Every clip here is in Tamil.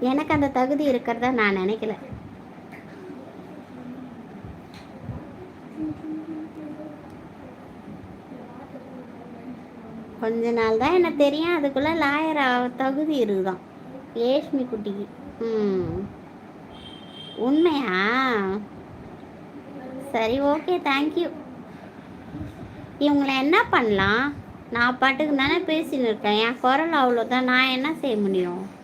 எனக்கு அந்த தகுதி இருக்கிறதா நான் நினைக்கல. கொஞ்ச நாள் தான் எனக்கு தெரியும் அதுக்குள்ளே லாயர் தகுதி இருக்குதான். ஏஷ்மி குட்டிக்கு. ம். உண்மையா? சரி ஓகே தேங்க்யூ இவங்களை என்ன பண்ணலாம்? நான் பாட்டுக்கு தானே பேசின்னு இருக்கேன். என் குரல் அவ்வளோதான் நான் என்ன செய்ய முடியும்?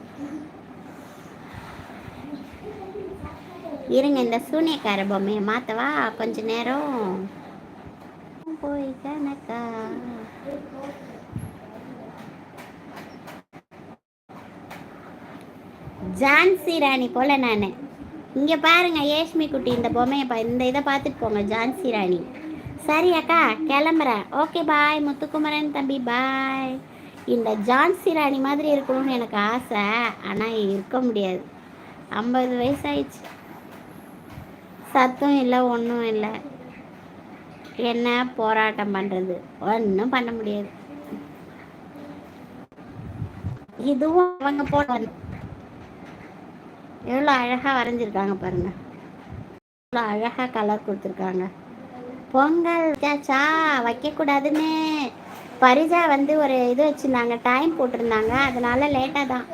இருங்க இந்த சூனியக்கார பொம்மையை மாற்றவா கொஞ்ச நேரம். போய் கணக்கா. ஜான்சி ராணி போல நான். இங்கே பாருங்க ஏஷ்மி குட்டி இந்த பொம்மையை பா இந்த இதை பார்த்துட்டு போங்க ஜான்சி ராணி. சரி அக்கா கிளம்புறேன். ஓகே பாய் முத்துக்குமரன் தம்பி பாய். இந்த ஜான்சி ராணி மாதிரி இருக்கணும்னு எனக்கு ஆசை ஆனால் இருக்க முடியாது. ஐம்பது வயசாயிடுச்சு. சத்தம் இல்லை ஒன்றும் இல்லை. என்ன போராட்டம் பண்ணுறது ஒன்றும் பண்ண முடியாது. இதுவும் அவங்க போட எவ்வளோ அழகாக வரைஞ்சிருக்காங்க பாருங்க. எவ்வளோ அழகாக கலர் கொடுத்துருக்காங்க. பொங்கல் வச்சாச்சா? வைக்கக்கூடாதுன்னு. பரிஜா வந்து ஒரு இது வச்சுருந்தாங்க டைம் போட்டிருந்தாங்க. அதனால லேட்டாக தான்.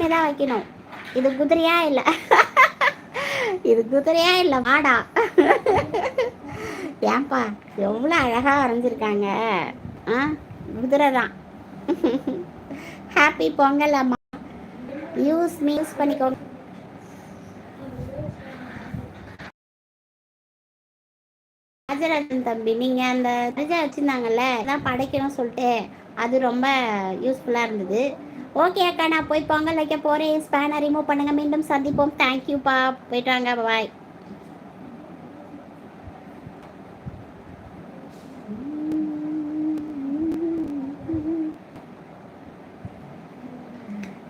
தான் வைக்கணும். இது குதிரையா இல்லை? இது குதிரையா இல்லை? மாடா ஏன்பா எவ்வளோ அழகாக வரைஞ்சிருக்காங்க. ஆ குதிரை தான். ஹாப்பி பொங்கல் அம்மா. யூஸ் யூஸ் பண்ணிக்கோங்க ராஜராஜன் தம்பி நீங்கள் அந்த நிஜா வச்சுருந்தாங்கல்ல அதான் படைக்கணும்னு சொல்லிட்டு அது ரொம்ப யூஸ்ஃபுல்லாக இருந்தது. ஓகே அக்கா நான் போய் பொங்கல் வைக்க போகிறேன் ஸ்பேனை ரிமூவ் பண்ணுங்கள் மீண்டும் சந்திப்போம். தேங்க்யூப்பா போயிட்டு வாங்க. பாய்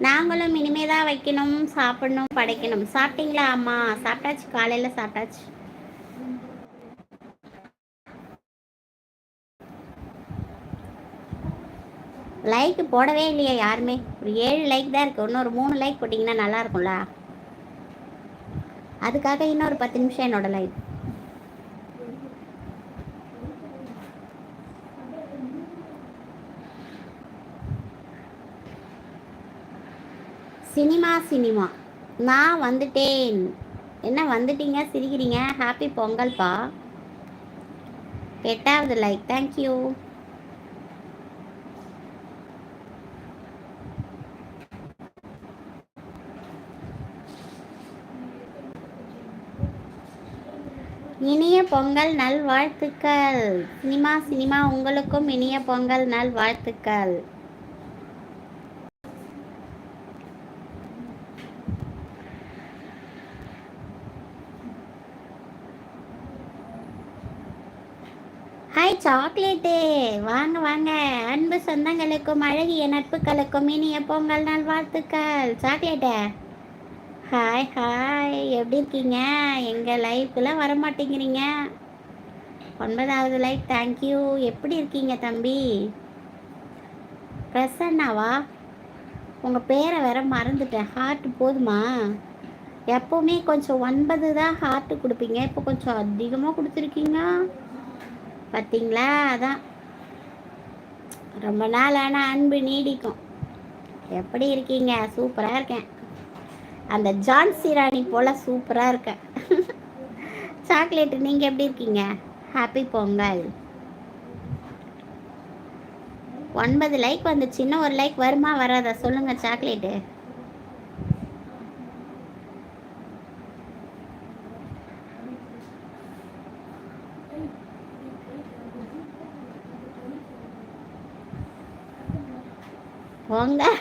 நாங்களும் இனிமே தான் வைக்கணும் சாப்பிடணும் படைக்கணும். சாப்பிட்டீங்களா அம்மா? சாப்பிட்டாச்சு காலையில் சாப்பிட்டாச்சு. லைக் போடவே இல்லையா யாருமே. ஒரு ஏழு லைக் தான் இருக்குது இன்னொரு மூணு லைக் போட்டிங்கன்னா நல்லா இருக்கும்ல அதுக்காக இன்னொரு பத்து நிமிஷம் என்னோடய லைக் சினிமா சினிமா நான் வந்துட்டேன். என்ன வந்துட்டீங்க? சிரிக்கிறீங்க? ஹாப்பி பொங்கல்ப்பா எட்டாவது லைக் தேங்க்யூ இனிய பொங்கல் நல் வாழ்த்துக்கள் சினிமா சினிமா உங்களுக்கும் இனிய பொங்கல் நல் வாழ்த்துக்கள் ஹாய் சாக்லேட்டு வாங்க வாங்க. அன்பு சொந்தங்களுக்கும் அழகிய நட்புகளுக்கும் இனிய பொங்கல் நல் வாழ்த்துக்கள் சாக்லேட்டு ஹாய் ஹாய் எப்படி இருக்கீங்க? எங்கள் லைஃப்லாம் வர மாட்டேங்கிறீங்க ஒன்பதாவது லைஃப் தேங்க்யூ எப்படி இருக்கீங்க தம்பி? பிரசன்னாவா? உங்கள் பேரை வேற மறந்துட்டேன். ஹார்ட் போதுமா? எப்போவுமே கொஞ்சம் ஒன்பது தான் ஹார்ட்டு கொடுப்பீங்க. இப்போ கொஞ்சம் அதிகமாக கொடுத்துருக்கீங்க. பார்த்தீங்களா? அதான். ரொம்ப நாள் ஆனால் அன்பு நீடிக்கும். எப்படி இருக்கீங்க? சூப்பராக இருக்கேன். அந்த ஜான்சி ராணி போல் சூப்பராக இருக்கேன் சாக்லேட்டு நீங்கள் எப்படி இருக்கீங்க? ஹாப்பி பொங்கல். ஒன்பது லைக் வந்து சின்ன ஒரு லைக் வருமா வராதா? சொல்லுங்கள் சாக்லேட்டு பொங்கல்.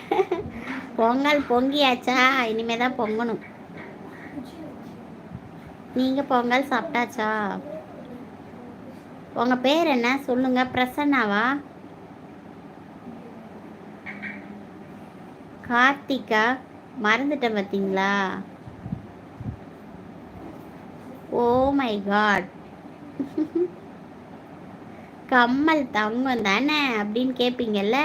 பொங்கல் பொங்கியாச்சா? இனிமே தான் பொங்கணும். நீங்கள் பொங்கல் சாப்பிட்டாச்சா? உங்கள் பேர் என்ன? சொல்லுங்க. பிரசன்னாவா? கார்த்திகா மறந்துட்டேன் பார்த்தீங்களா ஓ மை காட். கம்மல் தங்கம் தானே அப்படின்னு கேட்பீங்கல்ல